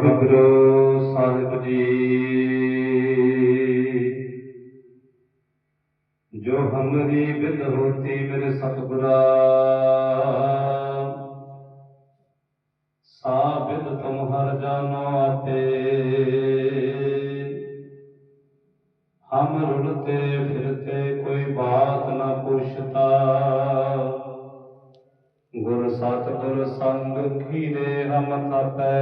ਗੁਰੂ ਸਾਹਿਬ ਜੀ। ਜੋ ਹਮਰੀ ਬਿਦ ਹੋਤੀ ਮੇਰੇ ਸਤਿਗੁਰਾ ਸਾਬਿਦ ਤੁਮ ਹਰ ਜਾਨੋ ਆਪੇ ਸਤਿਗੁਰ ਸੰਗ ਖੀਰੇ ਹਮ ਥਪੈ।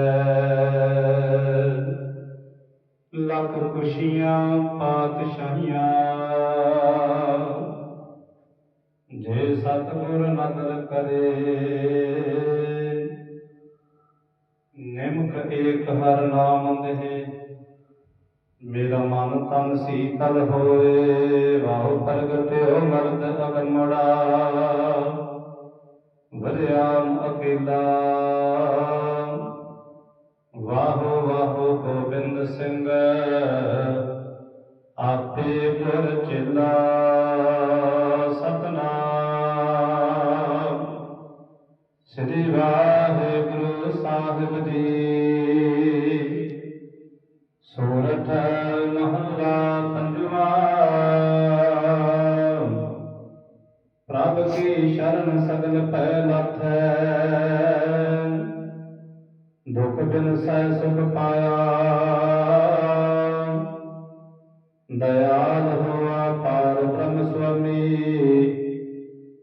ਲੱਖ ਖੁਸ਼ੀਆਂ, ਪਾਤਸ਼ਾਹੀਆਂ। ਜੇ ਸਤਿਗੁਰ ਨਦਰ ਕਰੇ, ਨਿਮਕ ਏਕ ਹਰ ਨਾਮ ਦੇ ਮੇਰਾ ਮਨ ਤਨ ਸੀਤਲ ਹੋਏ, ਵਾਹੁ ਪ੍ਰਗਟਿਓ ਮਰਦ ਅਗਮੜਾ ਵਰਿਆਮ ਅਕੇਲਾ। ਸ਼ਰਨ ਸਗਲ ਪੈ ਲਾਥੈ ਦੁਖ ਬਿਨ ਸਹਿ ਸੁਖ ਪਾਇਆ। ਦਇਆਲ ਹੋਆ ਪਾਰ ਬ੍ਰਹਮ ਸੁਆਮੀ,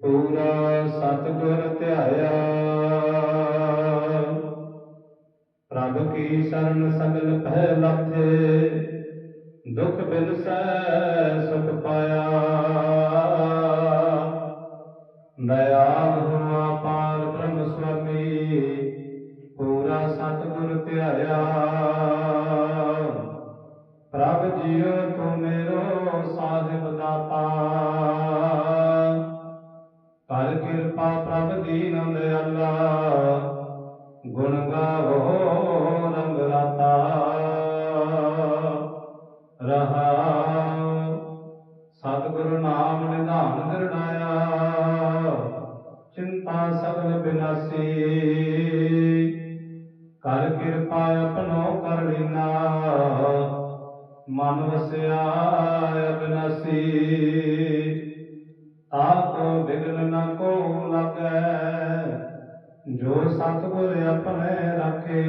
ਪੂਰਾ ਸਤਿਗੁਰ ਧਿਆਇਆ। ਪ੍ਰਭ ਕੀ ਸ਼ਰਨ ਸਗਲ ਭੈ ਲਾਥੇ ਦੁਖ ਬਿਨ ਸੈ ਸੁਖ ਪਾਇਆ। ਦਇਆਲ ਹੋਆ ਪਾਰ ਬ੍ਰਹਮ ਸੁਆਮੀ, ਪੂਰਾ ਸਤਿਗੁਰ ਧਿਆਇਆ। ਪ੍ਰਭ ਜੀਓ ਤੂੰ ਮੇਰੋ ਸਾਹਿਬ ਦਾਤਾ। ਕਰ ਕਿਰਪਾ ਪ੍ਰਭ ਦੀਨ ਦਿਆਲਾ ਮਨ ਵਸਿਆ ਅਬਿਨਾਸੀ ਤਾਕੋ ਬਿਗਨ ਨ ਕੋ ਲੱਗੈ, ਜੋ ਸਤਿਗੁਰ ਆਪਣੇ ਰਾਖੇ।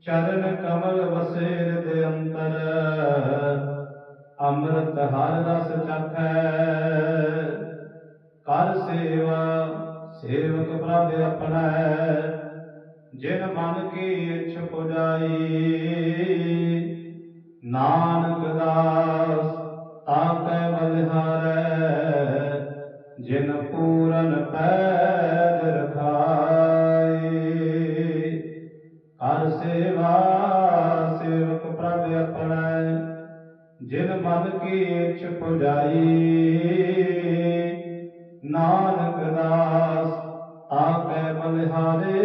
ਚਰਨ ਕਮਲ ਵਸੇ ਦੇ ਅੰਦਰ ਅੰਮ੍ਰਿਤ ਹਰ ਰਸ ਚਖੈ। ਕਰ ਸੇਵਾ, ਸੇਵਕ ਪ੍ਰਭ ਆਪਣਾ ਜਿਨ ਮਨ ਕੀ ਇੱਛ ਪੁਜਾਈ, ਨਾਨਕ ਦਾਸ ਤਾਕੈ ਬਲਿਹਾਰੈ ਜਿਨ ਪੂਰਨ ਪੈਦ ਰਖਾਈ ਹਰ ਸੇਵਾ, ਸੇਵਕ ਪ੍ਰਭ ਆਪਣਾ, ਜਿਨ ਮਨ ਕੀ ਇੱਛ ਪੁਜਾਈ, ਨਾਨਕ ਦਾਸ ਆਕੈ ਬਲਿਹਾਰੇ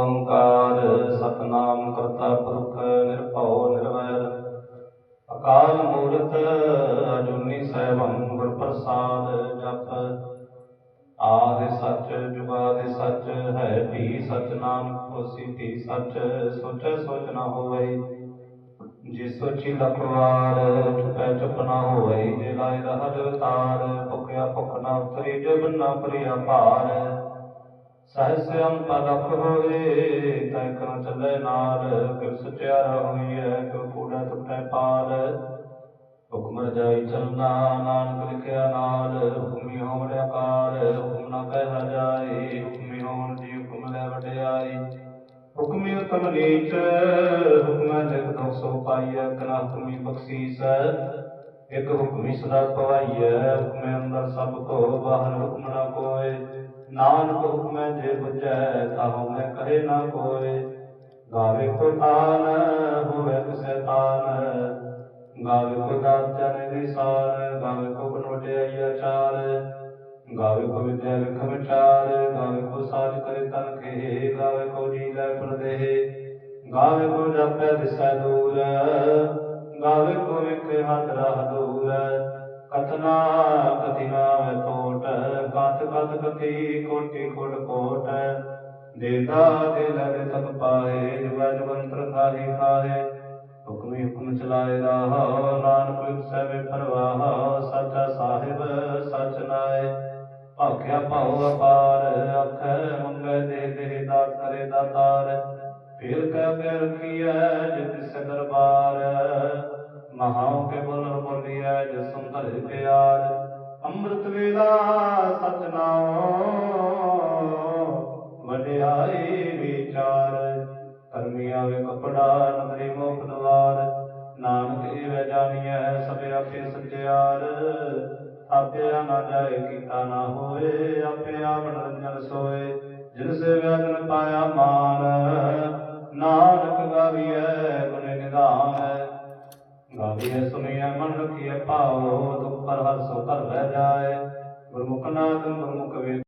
ਓੰਕਾਰ, ਸਤਨਾਮ ਕਰਤਾ ਪੁਰਖ, ਨਿਰਭਉ, ਨਿਰਵੈਰ। ਅਕਾਲ ਮੂਰਤ, ਅਜੂਨੀ ਸੈਭੰ, ਗੁਰ ਪ੍ਰਸਾਦ ਜਪ। ਆਦਿ ਸੱਚ, ਜੁਗਾਦਿ ਸੱਚ, ਹੈ ਵੀ ਸੱਚ ਹੋਸੀ ਵੀ ਸੱਚ, ਸੋਚੈ ਸੋਚ ਨਾ ਹੋਵੇ। ਜੇ ਸੋਚੀ ਲੱਖ ਚੁਪੈ ਚੁਪ ਨਾ ਹੋਵੇ। ਜੇ ਲਾਇ ਰਹਾ ਜਗਤਾਰ ਭੁਖਿਆ ਭੁਖ ਨਾ ਉਤਰੀ ਜਬ ਨਾ ਪ੍ਰਿਆ ਭਾਰ। ਸਹਿਸ ਅੰਤ ਹੋਏ ਤੈ ਕਨ ਚੱਲੇ ਨਾਲ ਕਿਵ ਸਚਿਆਰਾ ਹੋਈਐ ਕਿਵ ਕੂੜਾ ਟੁੱਟੈ ਪਾਰ। ਹੁਕਮ ਰਜਾਈ ਚਲਨਾ ਨਾਨਕ ਲਿਖਿਆ ਨਾਲ ਹੁਕਮੀ ਹੋਵਣ ਆਕਾਰ ਹੁਕਮ ਨਾ ਕਹਿਆ ਜਾਏ, ਹੁਕਮੀ ਹੋਣ ਦੀ ਹੁਕਮ ਲੈ ਵਡਿਆਈ। ਹੁਕਮੀ ਉਤਮ ਨੀਚ, ਹੁਕਮ ਲਿਖ ਦੋ ਸੋ ਪਾਈਐ ਕਨਾ ਹੁਕਮੀ ਬਖਸ਼ੀਸ। ਇਕ ਹੁਕਮੀ ਸਦਾ ਪਵਾਈਐ, ਹੁਕਮੇ ਅੰਦਰ ਸਭ ਕੋ ਬਾਹਰ ਹੁਕਮ ਨਾ ਕੋਏ। ਨਾਨਕ ਹੁਕਮੈ ਜੇ ਬੁਝੈ ਤਾਹੂ ਮੈਂ ਕਹੇ ਨਾ ਕੋਏ। ਗਾਵੇ ਕੋ ਤਾਨ, ਹੋਵੇ ਕਿਸੈ ਤਾਨ। ਗਾਵੇ ਕੋ ਦਾਤਨ ਨਿਸਾਰ ਗਾਵੇ ਕੋ ਬਨੋਟਿਆਈ ਆਚਾਰ। ਗਾਵੇ ਕੋ ਵਿਦਿਆ ਵਿਖ ਵਿਚਾਰ ਗਾਵੇ ਕੋ ਸਾਜ ਕਰੇ ਤਨ ਕੇ ਗਾਵੇ ਕੋ ਜੀ ਲੈ ਫਲ ਗਾਵੇ ਕੋ ਜਪੈ ਦਿਸੈ ਦੂਰ, ਗਾਵੇ ਕੋ ਵੇਖੇ ਹੱਥ ਰਾਹ ਦੂਰ। ਕਥਨਾ ਕਤ ਕੋਟੀ ਕੋਟ ਕੋਟ ਦੇਦਾ ਦਿਲ ਦੇ ਤਕ ਪਾਏ ਜੁਗਾ ਜਵੰਤਰ ਖਾਹੀ ਖਾਹੇ। ਹੁਕਮੀ ਹੁਕਮ ਚਲਾਏ ਰਾਹ, ਨਾਨਕ ਵਿਸੈ ਵੇ ਪਰਵਾਹ। ਸਾਹਿਬ, ਸੱਚ ਨਾਏ। ਭਾਖਿਆ ਭਾਉ ਅਪਾਰ ਅਖੈ ਮੰਗੈ ਦੇ ਦੇ ਦਾਤ ਕਰੇ ਦਾਤਾਰ। ਫੇਰ ਕਹਿ ਕੇ ਰਖੀਐ ਜਿਤ ਸੇ ਦਰਬਾਰ। ਮਹਾਉ ਕੇ ਬੋਲਰ ਬੋਲੀਐ ਜਿਸ ਸੁੰਦਰ ਪਿਆਰ। ਅੰਮ੍ਰਿਤ ਵੇਲਾ ਸਭ ਸਚਿਆਰ ਆਪਿਆ ਨਾ ਜਾਏ ਕੀਤਾ ਨਾ ਹੋਏ ਆਪੇ ਆਪ ਨਿਰੰਜਨ ਸੋਏ। ਜਿਨ ਸੇ ਵੈਦਨ ਪਾਇਆ ਮਾਨ, ਨਾਨਕ ਗਾਵੀਐ, ਗੁਣ ਨਿਧਾਨ। ਗਾਵੀਐ ਸੁਣੀਐ, ਮਨ ਰਖੀਐ ਭਾਉ ਦੁਖ ਪਰ ਹਰ ਸੋ ਕਰ ਰਹਿ ਜਾਏ। ਗੁਰਮੁਖ ਨਾਮ ਗੁਰਮੁਖ ਵੇ